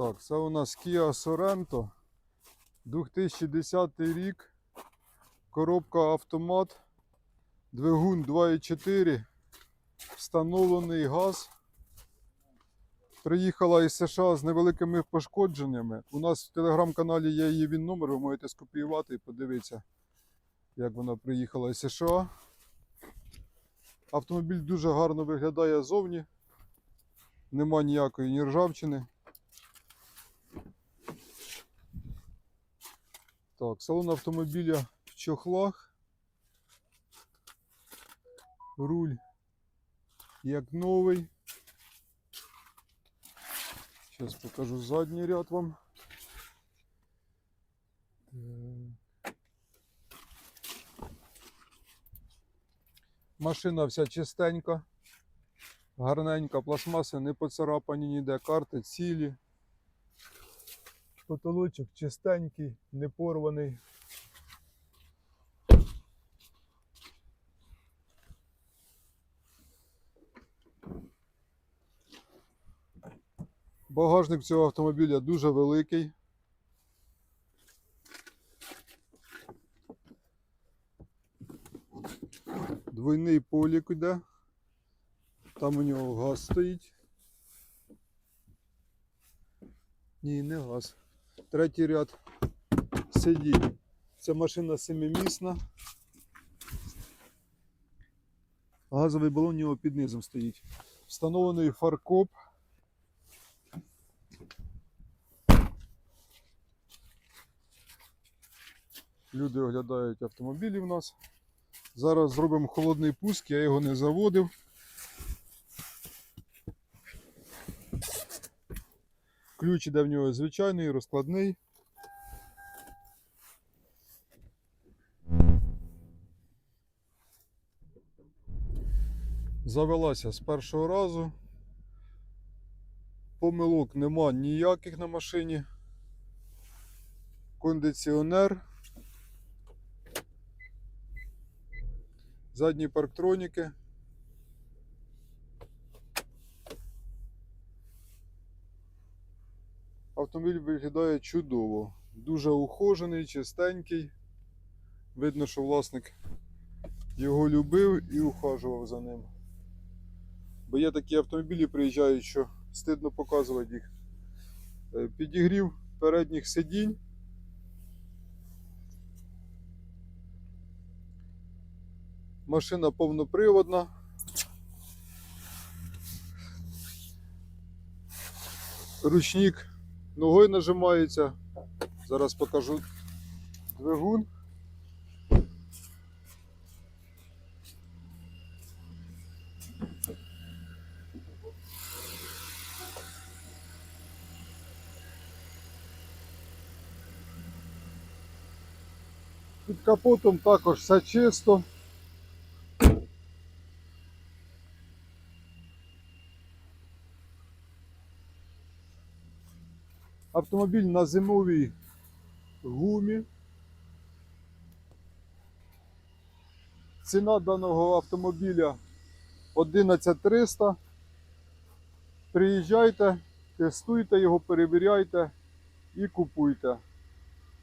Так, це у нас Kia Sorento. 2010 рік. Коробка автомат. Двигун 2.4. Встановлений газ. Приїхала із США з невеликими пошкодженнями. У нас в телеграм-каналі є її він номер, ви можете скопіювати і подивитися, як вона приїхала із США. Автомобіль дуже гарно виглядає зовні. Нема ніякої ні Так, салон автомобіля в чохлах. Руль як новий. Зараз покажу задній ряд вам. Машина вся чистенька, гарненька, пластмаси не поцарапані ніде, карти цілі. Потолочок чистенький, не порваний. Багажник цього автомобіля дуже великий. Двойний полік іде. Там у нього газ стоїть. Ні, не газ. Третій ряд сидінь. Ця машина семимісна. Газовий балон у нього під низом стоїть. Встановлений фаркоп. Люди оглядають автомобілі в нас. Зараз зробимо холодний пуск, я його не заводив. Ключ іде в нього звичайний, розкладний. Завелася з першого разу. Помилок нема ніяких на машині. Кондиціонер. Задні парктроніки. Автомобіль виглядає чудово. Дуже ухожений, чистенький. Видно, що власник його любив і ухажував за ним. Бо є такі автомобілі, приїжджають, що стидно показувати їх. Е, Підігрів передніх сидінь. Машина повноприводна. Ручник ногою нажимається. Зараз покажу двигун. Під капотом також все чисто. Автомобіль на зимовій гумі. Ціна даного автомобіля 11300. Приїжджайте, тестуйте його, перевіряйте і купуйте.